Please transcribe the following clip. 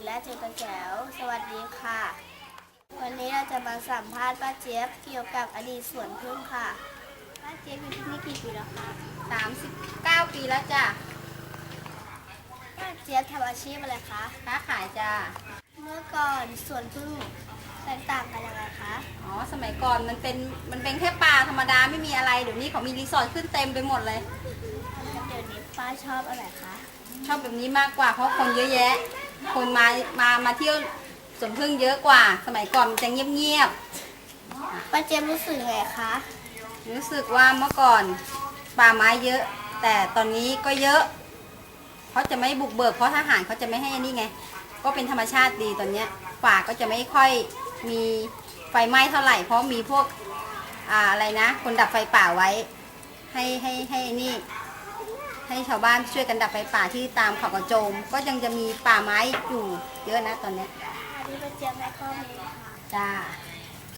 สินและเจกระแจวสวัสดีค่ะ วันนี้เราจะมาสัมภาษณ์ป้าเจี๊ยบเกี่ยวกับอดีตสวนพึ่งค่ะ ป้าเจี๊ยบอยู่ที่นี่กี่ปีแล้วคะ39ปีแล้วจ้ะ ป้าเจี๊ยบทำอาชีพอะไรคะ ค้าขายจ้ะ เมื่อก่อนสวนพึ่งแตกต่างกันยังไงคะ อ๋อ สมัยก่อนมันเป็นมันเป็นแค่ป่าธรรมดาไม่มีอะไร เดี๋ยวนี้เขามีรีสอร์ทขึ้นเต็มไปหมดเลยแล้วเดี๋ยวนี้ป้าชอบอะไรคะ ชอบแบบนี้มากกว่าเพราะคนเยอะแยะ คนมามามาเที่ยวสวนพึ่งเยอะกว่า สมัยก่อนมันจะเงียบป้าเจี๊ยบรู้สึกไงคะๆรู้สึกว่าเมื่อก่อนป่าไม้เยอะ แต่ตอนนี้ก็เยอะเขาจะไม่บุกเบิกเพราะทหารเขาจะไม่ให้นี่ไง ก็เป็นธรรมชาติดีตอนเนี้ยป่าก็จะไม่ค่อยมีไฟไหม้เท่าไหร่ เพราะมีพวกอ่าอะไรนะ คนดับไฟป่าไว้ ให้ให้ให้นี่ ให้ชาวบ้านช่วยกันดับไฟป่าที่ตามเขากระโจม ก็ยังจะมีป่าไม้อยู่เยอะนะตอนเนี้ย อันนี้ป้าเจี๊ยบให้ข้อมูลค่ะ จ้าข